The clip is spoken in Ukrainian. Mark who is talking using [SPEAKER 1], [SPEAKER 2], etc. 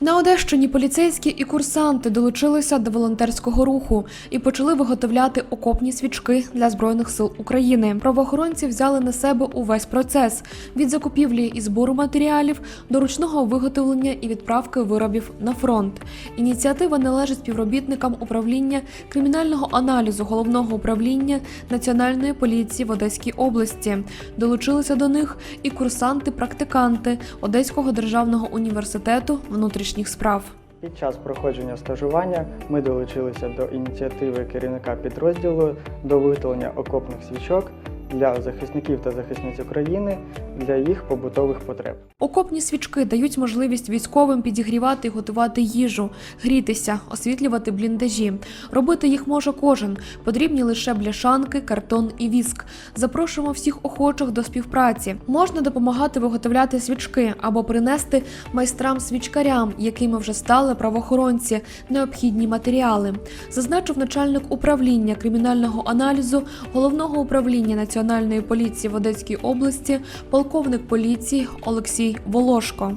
[SPEAKER 1] На Одещині поліцейські і курсанти долучилися до волонтерського руху і почали виготовляти окопні свічки для збройних сил України. Правоохоронці взяли на себе увесь процес від закупівлі і збору матеріалів до ручного виготовлення і відправки виробів на фронт. Ініціатива належить співробітникам управління кримінального аналізу головного управління Національної поліції в Одеській області. Долучилися до них і курсанти-практиканти Одеського державного університету внутрішніх справ.
[SPEAKER 2] Під час проходження стажування ми долучилися до ініціативи керівника підрозділу до виготовлення окопних свічок для захисників та захисниць України для їх побутових потреб.
[SPEAKER 1] Окопні свічки дають можливість військовим підігрівати і готувати їжу, грітися, освітлювати бліндажі. Робити їх може кожен. Потрібні лише бляшанки, картон і віск. Запрошуємо всіх охочих до співпраці. Можна допомагати виготовляти свічки або принести майстрам-свічкарям, якими вже стали правоохоронці, необхідні матеріали. Зазначив начальник управління кримінального аналізу головного управління Національної поліції в Одеській області, полковник поліції Олексій Волошко.